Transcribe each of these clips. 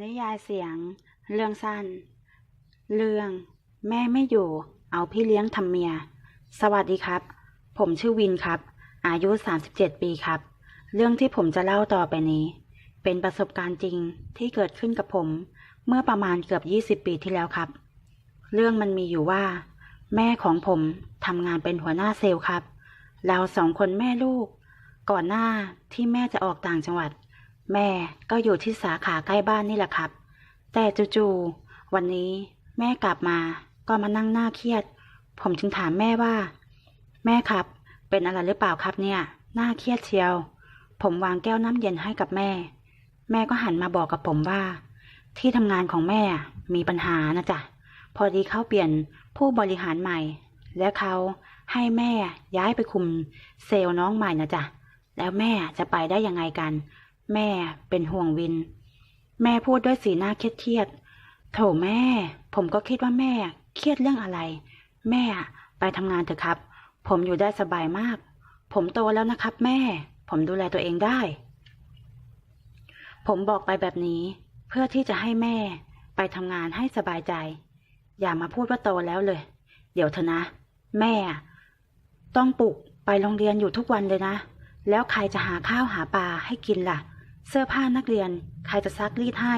นิยายเสียง เรื่องสั้น เรื่อง แม่ไม่อยู่ เอาพี่เลี้ยงทำเมีย สวัสดีครับ ผมชื่อวินครับ อายุ 37 ปีครับ เรื่องที่ผมจะเล่าต่อไปนี้ เป็นประสบการณ์จริงที่เกิดขึ้นกับผม เมื่อประมาณเกือบ 20 ปีที่แล้วครับ เรื่องมันมีอยู่ว่า แม่ของผมทำงานเป็นหัวหน้าเซลล์ครับ เราสองคนแม่ลูก ก่อนหน้าที่แม่จะออกต่างจังหวัด แม่ก็อยู่ที่สาขาใกล้บ้านนี่แหละครับ แต่จู่ๆวันนี้แม่กลับมาก็มานั่งหน้าเครียด ผมจึงถามแม่ว่า แม่ครับ เป็นอะไรหรือเปล่าครับเนี่ย หน้าเครียดเชียว ผมวางแก้วน้ำเย็นให้กับแม่ แม่ก็หันมาบอกกับผมว่า ที่ทำงานของแม่มีปัญหานะจ๊ะพอดีเขาเปลี่ยนผู้บริหารใหม่ และเขาให้แม่ย้ายไปคุมเซลล์น้องใหม่นะจ๊ะแล้วแม่จะไปได้ยังไงกัน แม่เป็นห่วงวิน แม่พูดด้วยสีหน้าเครียดๆโถแม่ ผมก็คิดว่าแม่เครียดเรื่องอะไร แม่ไปทำงานเถอะครับ ผมอยู่ได้สบายมาก ผมโตแล้วนะครับแม่ ผมดูแลตัวเองได้ ผมบอกไปแบบนี้ เพื่อที่จะให้แม่ ไปทำงานให้สบายใจ อย่ามาพูดว่าโตแล้วเลย เดี๋ยวเถอะนะ แม่ ต้องปลุกไปโรงเรียนอยู่ทุกวันเลยนะ แล้วใครจะหาข้าวหาปลาให้กินล่ะ เสื้อผ้านักเรียน ใครจะซักรีดให้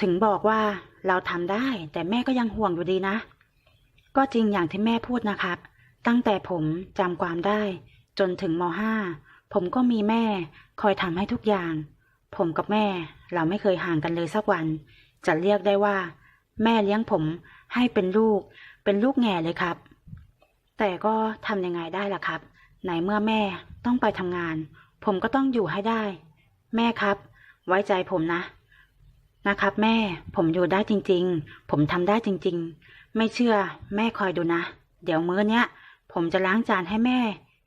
ถึงบอกว่าเราทำได้ แต่แม่ก็ยังห่วงอยู่ดีนะ ก็จริงอย่างที่แม่พูดนะครับ ตั้งแต่ผมจำความได้ จนถึงม .5 ผมก็มีแม่ คอยทำให้ทุกอย่าง ผมกับแม่เราไม่เคยห่างกันเลยสักวัน จะเรียกได้ว่า แม่เลี้ยงผมให้เป็นลูก เป็นลูกแง่เลยครับ แต่ก็ทำยังไงได้ล่ะครับในเมื่อแม่ต้องไปทำงาน ผมก็ต้องอยู่ให้ได้ แม่ครับ ไว้ใจผมนะ นะครับ แม่ ผมอยู่ได้จริง ๆ ผมทำได้จริง ๆ ไม่เชื่อ แม่คอยดูนะ เดี๋ยวมื้อเนี้ย ผมจะล้างจานให้แม่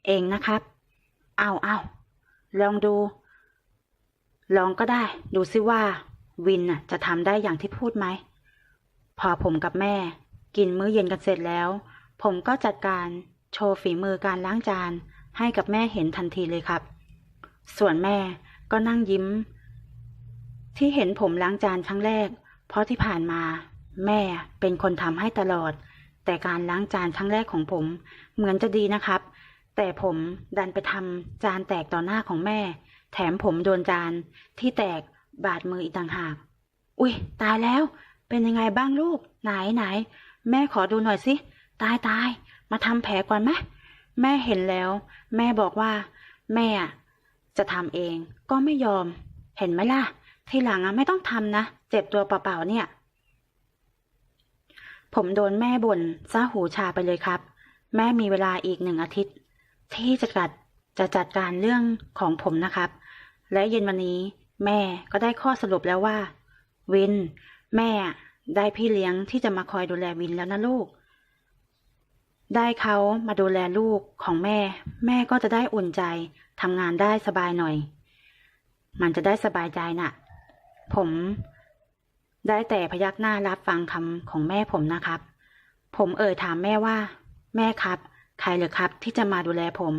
เองนะครับ เอาเอาลองดู ลองก็ได้ ดูซิว่า วินน่ะจะทำได้อย่างที่พูดไหม พอผมกับแม่ กินมื้อเย็นกันเสร็จแล้ว ผมก็จัดการโชว์ฝีมือการล้างจานให้กับแม่เห็นทันทีเลยครับ ส่วนแม่ก็นั่งยิ้ม ที่เห็นผมล้างจานครั้งแรก เพราะที่ผ่านมา แม่เป็นคนทำให้ตลอด แต่การล้างจานครั้งแรกของผม เหมือนจะดีนะครับ แต่ผมดันไปทำจานแตกต่อหน้าของแม่ แถมผมโดนจานที่แตกบาดมืออีกต่างหาก อุ้ยตายแล้ว เป็นยังไงบ้างลูก ไหนไหน แม่ขอดูหน่อยสิ ตายตาย มาทำแผลก่อนไหมแม่เห็นแล้ว แม่บอกว่า แม่อะ จะทำเองก็ไม่ยอม เห็นไหมล่ะ ทีหลังอะไม่ต้องทำนะ เจ็บตัวเปล่าๆเนี่ย ผมโดนแม่บ่นซะหูชาไปเลยครับ แม่มีเวลาอีกหนึ่งอาทิตย์ ที่จะจัดจะจัดการเรื่องของผมนะครับ และเย็นวันนี้ แม่ก็ได้ข้อสรุปแล้วว่า วิน แม่ได้พี่เลี้ยงที่จะมาคอยดูแลวินแล้วนะลูก ได้เขามาดูแลลูกของแม่ แม่ก็จะได้อุ่นใจ ทำงานได้สบายหน่อย มันจะได้สบายใจน่ะ ผมได้แต่พยักหน้ารับฟังคำของแม่ผมนะครับ ผมเอ่ยถามแม่ว่า แม่ครับ ใครเหรอครับที่จะมาดูแลผม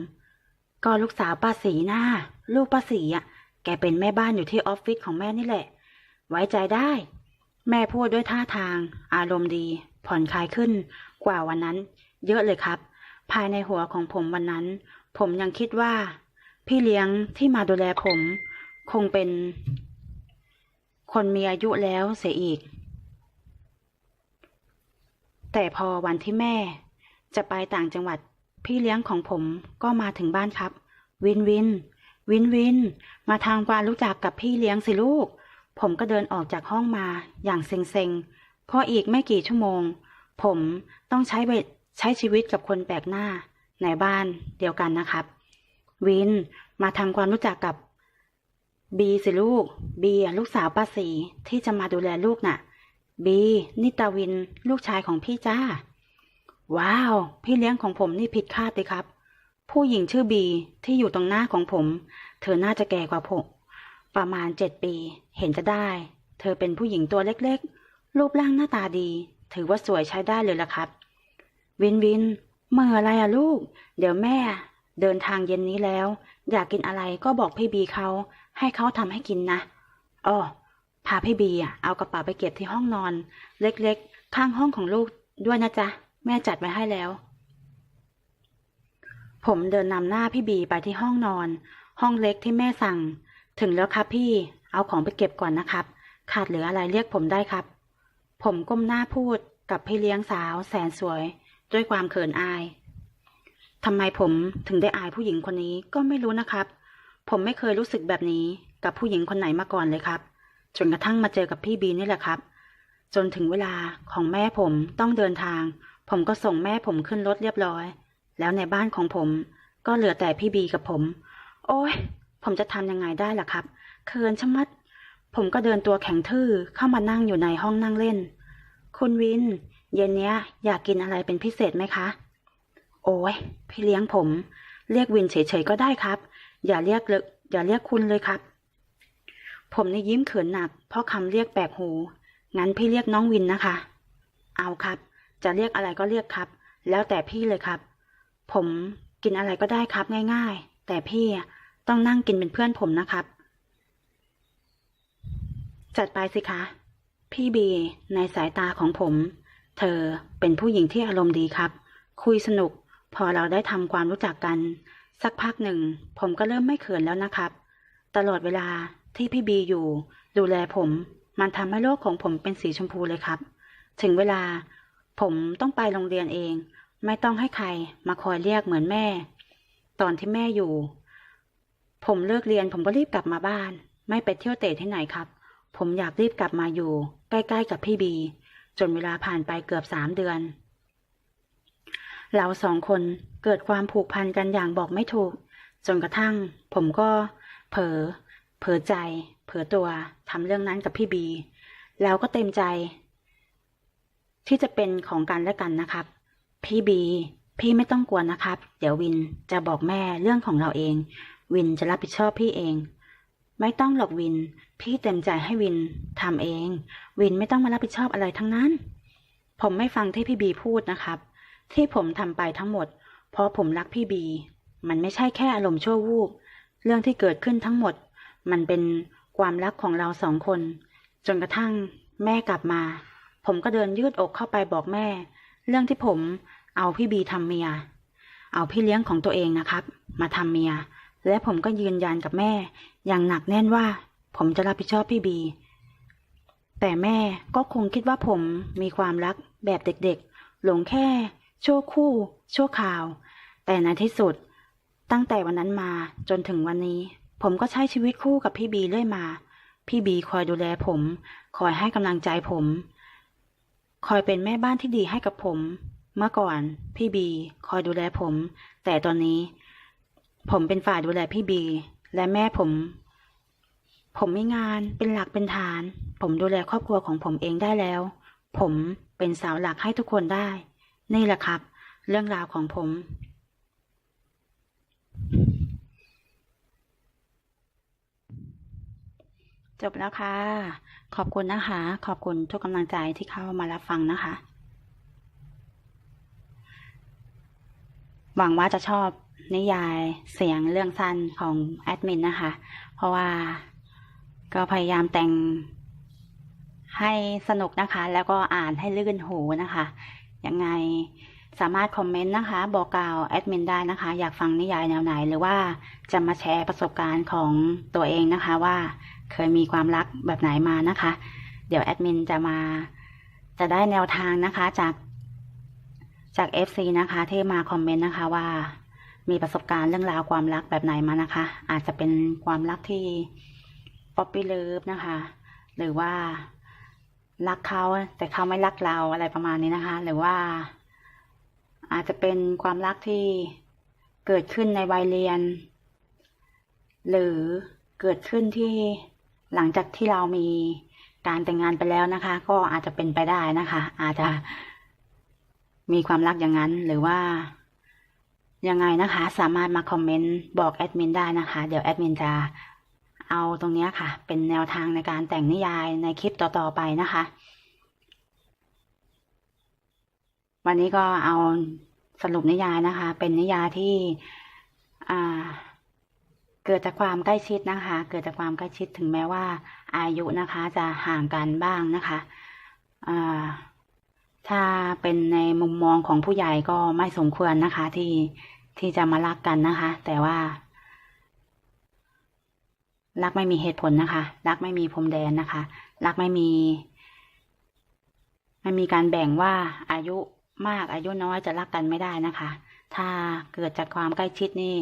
ก็ลูกสาวป้าสีน่าลูกป้าสีอะ แกเป็นแม่บ้านอยู่ที่ออฟฟิศของแม่นี่แหละ ไว้ใจได้ แม่พูดด้วยท่าทาง อารมณ์ดี ผ่อนคลายขึ้น กว่าวันนั้น เยอะเลยครับ ภายในหัวของผมวันนั้น ผมยังคิดว่า พี่เลี้ยงที่มาดูแลผม คงเป็น คนมีอายุแล้วเสียอีก แต่พอวันที่แม่ จะไปต่างจังหวัด พี่เลี้ยงของผมก็มาถึงบ้านครับ วินวิน วินวิน มาทางการรู้จักกับพี่เลี้ยงสิลูก ผมก็เดินออกจากห้องมาอย่างเซ็งๆเพราะอีกไม่กี่ชั่วโมง ผมต้องใช้เวใช้ชีวิตกับคนแปลกหน้าในบ้านเดียวกันนะครับ วิน มาทำความรู้จักกับบีสิลูกบีลูกสาวป้าสีที่จะมาดูแลลูกน่ะบีนิตาวิน ลูกชายของพี่จ้า ว้าว พี่เลี้ยงของผมนี่ผิดคาดเลยครับ ผู้หญิงชื่อบีที่อยู่ตรงหน้าของผม เธอน่าจะแก่กว่าผม ประมาณเจ็ดปี เห็นจะได้ เธอเป็นผู้หญิงตัวเล็กๆ รูปร่างหน้าตาดี ถือว่าสวยใช้ได้เลยละครับ วินวินเมื่ออะไรอะลูก เดี๋ยวแม่ เดินทางเย็นนี้แล้ว อยากกินอะไรก็บอกพี่บีเขา ให้เขาทำให้กินนะอ๋อพาพี่บีอะเอากระเป๋าไปเก็บที่ห้องนอน เล็กๆ ข้างห้องของลูกด้วยนะจ๊ะ แม่จัดไว้ให้แล้ว ผมเดินนำหน้าพี่บีไปที่ห้องนอน ห้องเล็กที่แม่สั่ง ถึงแล้วครับพี่เอาของไปเก็บก่อนนะครับ ขาดเหลืออะไรเรียกผมได้ครับ ผมก้มหน้าพูดกับพี่เลี้ยงสาวแสนสวย ด้วยความเขินอาย ทำไมผมถึงได้อายผู้หญิงคนนี้ก็ไม่รู้นะครับ ผมไม่เคยรู้สึกแบบนี้กับผู้หญิงคนไหนมาก่อนเลยครับ จนกระทั่งมาเจอกับพี่บีนี่แหละครับ จนถึงเวลาของแม่ผมต้องเดินทาง ผมก็ส่งแม่ผมขึ้นรถเรียบร้อย แล้วในบ้านของผมก็เหลือแต่พี่บีกับผม โอ้ย ผมจะทำยังไงได้ล่ะครับ เคินชะมัด ผมก็เดินตัวแข็งทื่อเข้ามานั่งอยู่ในห้องนั่งเล่น คุณวิน เย็นเนี้ยอยากกินอะไรเป็นพิเศษไหมคะ โอ้ยพี่เลี้ยงผม เรียกวินเฉยๆก็ได้ครับ อย่าเรียกเลยอย่าเรียกคุณเลยครับ ผมนี่ยิ้มเขินหนัก เพราะคำเรียกแปลกหู งั้นพี่เรียกน้องวินนะคะ เอาครับ จะเรียกอะไรก็เรียกครับ แล้วแต่พี่เลยครับ ผมกินอะไรก็ได้ครับง่ายๆ แต่พี่ต้องนั่งกินเป็นเพื่อนผมนะครับ จัดไปสิคะ พี่บีในสายตาของผม เธอเป็นผู้หญิงที่อารมณ์ดีครับ คุยสนุก พอเราได้ทำความรู้จักกัน สักพักหนึ่ง ผมก็เริ่มไม่เขินแล้วนะครับ ตลอดเวลาที่พี่บีอยู่ ดูแลผม มันทำให้โลกของผมเป็นสีชมพูเลยครับ ถึงเวลา ผมต้องไปโรงเรียนเอง ไม่ต้องให้ใครมาคอยเรียกเหมือนแม่ ตอนที่แม่อยู่ ผมเลิกเรียนผมก็รีบกลับมาบ้าน ไม่ไปเที่ยวเตะที่ไหนครับ ผมอยากรีบกลับมาอยู่ ใกล้ๆกับพี่บี จนเวลาผ่านไปเกือบสามเดือน เราสองคนเกิดความผูกพันกันอย่างบอกไม่ถูก จนกระทั่ง ผมก็ เผลอเผลอใจ เผลอตัวทำเรื่องนั้นกับพี่บี แล้วก็เต็มใจ ที่จะเป็นของกันและกันนะครับ พี่บี พี่ไม่ต้องกลัวนะครับ เดี๋ยววินจะบอกแม่เรื่องของเราเอง วินจะรับผิดชอบพี่เอง ไม่ต้องหรอกวิน พี่เต็มใจให้วินทำเอง วินไม่ต้องมารับผิดชอบอะไรทั้งนั้น ผมไม่ฟังที่พี่บีพูดนะครับ ที่ผมทำไปทั้งหมด เพราะผมรักพี่บี มันไม่ใช่แค่อารมณ์ชั่ววูบ เรื่องที่เกิดขึ้นทั้งหมด มันเป็นความรักของเราสองคน จนกระทั่งแม่กลับมา ผมก็เดินยืดอกเข้าไปบอกแม่ เรื่องที่ผมเอาพี่บีทำเมีย เอาพี่เลี้ยงของตัวเองนะครับ มาทำเมีย และผมก็ยืนยันกับแม่ อย่างหนักแน่นว่า ผมจะรับผิดชอบพี่บี แต่แม่ก็คงคิดว่าผมมีความรักแบบเด็กๆ หลงแค่ ชั่วคู่ ชั่วข่าว แต่ในที่สุด ตั้งแต่วันนั้นมาจนถึงวันนี้ ผมก็ใช้ชีวิตคู่กับพี่บีเรื่อยมา พี่บีคอยดูแลผม คอยให้กำลังใจผม คอยเป็นแม่บ้านที่ดีให้กับผม เมื่อก่อน พี่บี คอยดูแลผม แต่ตอนนี้ ผมเป็นฝ่ายดูแลพี่บี และแม่ผม ผมมีงานเป็นหลักเป็นฐาน ผมดูแลครอบครัวของผมเองได้แล้ว ผมเป็นเสาวหลักให้ทุกคนได้ นี่แหละครับ เรื่องราวของผม จบแล้วค่ะ ขอบคุณนะคะ ขอบคุณทุกกำลังใจที่เข้ามารับฟังนะคะ หวังว่าจะชอบนิยายเสียงเรื่องสั้นของแอดมินนะคะ เพราะว่าก็พยายามแต่งให้สนุกนะคะ แล้วก็อ่านให้ลื่นหูนะคะ ยังไงสามารถคอมเมนต์นะคะ บอกกล่าวแอดมินได้นะคะ อยากฟังนิยายแนวไหน หรือว่าจะมาแชร์ประสบการณ์ของตัวเองนะคะว่าเคยมีความรักแบบไหนมานะคะ เดี๋ยวแอดมินจะมาจะได้แนวทางนะคะจากจาก FC นะคะ ที่มาคอมเมนต์นะคะว่ามีประสบการณ์เรื่องราวความรักแบบไหนมานะคะ อาจจะเป็นความรักที่ป๊อปปี้เลิฟนะคะ หรือว่า รักเขาแต่เขาไม่รักเราอะไรประมาณนี้นะคะ หรือว่าอาจจะเป็นความรักที่เกิดขึ้นในวัยเรียน หรือเกิดขึ้นที่หลังจากที่เรามีการแต่งงานไปแล้วนะคะ ก็อาจจะเป็นไปได้นะคะ อาจจะมีความรักอย่างนั้นหรือว่ายังไงนะคะ สามารถมาคอมเมนต์บอกแอดมินได้นะคะ เดี๋ยวแอดมินจะ เอาตรงนี้ค่ะ เป็นแนวทางในการแต่งนิยายในคลิปต่อๆไปนะคะ วันนี้ก็เอาสรุปนิยายนะคะ เป็นนิยายที่เกิดจากความใกล้ชิดนะคะ เกิดจากความใกล้ชิดถึงแม้ว่า อายุนะคะจะห่างกันบ้างนะคะถ้าเป็นในมุมมองของผู้ใหญ่ก็ไม่สมควรนะคะที่ที่จะมารักกันนะคะ แต่ว่า รักไม่มีเหตุผลนะคะ รักไม่มีพรมแดนนะคะ รักไม่มี ไม่มีการแบ่งว่าอายุมากอายุน้อยจะรักกันไม่ได้นะคะ ถ้าเกิดจากความใกล้ชิดนี่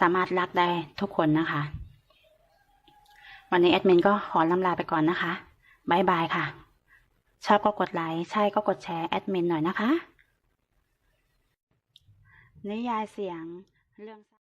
สามารถรักได้ทุกคนนะคะ วันนี้แอดมินก็ขอลำลาไปก่อนนะคะบายบายค่ะ ชอบก็กดไลค์ใช่ก็กดแชร์แอดมินหน่อยนะคะ นิยายเสียงเรื่อง